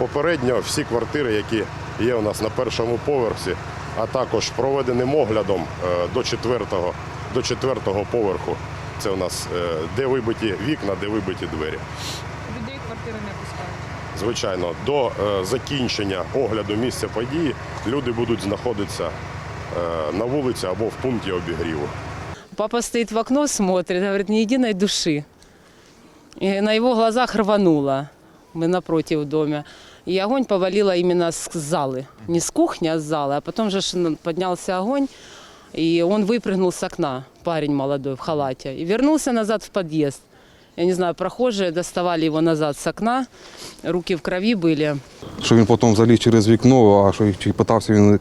Попередньо всі квартири, які є у нас на першому поверсі, а також проведеним оглядом е, до четвертого, до четвертого поверху. Це у нас е, де вибиті вікна, де вибиті двері. Людей квартири не пускають. Звичайно, до е, закінчення огляду місця події люди будуть знаходитися на вулиці або в пункті обігріву. Папа стоит в окно, смотрит, говорит, ни единой души. И на его глазах рвануло. Мы напротив дома. И огонь повалило именно с залы. Не с кухни, а с зала. А потом же ж поднялся огонь, и он выпрыгнул с окна, парень молодой в халате, и вернулся назад в подъезд. Я не знаю, прохожие доставали его назад с окна, руки в крови были. Що він потім заліз через вікно, а що чи питався він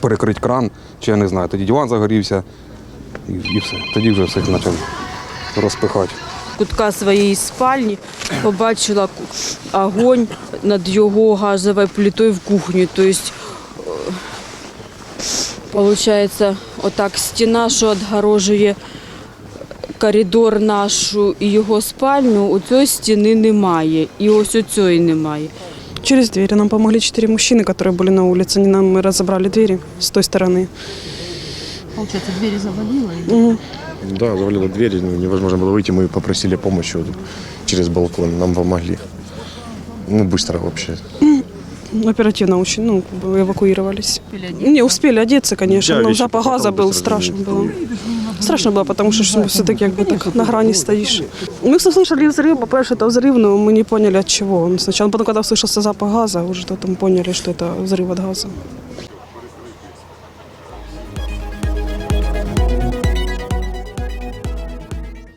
перекрити кран, чи я не знаю. Тоді диван загорівся і, і все. Тоді вже всіх почав розпихати. кутка своєї спальні побачила ку- огонь над його газовою плитою в кухні. Тобто, виходить, отак стіна, що відгорожує коридор нашу і його спальню, у цієї стіни немає. І ось у цієї немає. Через двери. Нам помогли четыре мужчины, которые были на улице. Они нам мы разобрали двери с той стороны. Получается, двери завалило? Да, завалило двери, ну, невозможно было выйти, мы попросили помощи вот через балкон, нам помогли. Ну, быстро вообще. Оперативно очень, ну, как бы эвакуировались. Не, успели одеться, конечно, Да, но вещи запах потом газа был быстро страшно было. Страшно было, потому что все-таки как бы так на грани стоишь. Мы все слышали взрыв, по-перше, это взрыв, но мы не поняли от чего. Сначала, потом, когда услышался запах газа, уже потом поняли, что это взрыв от газа.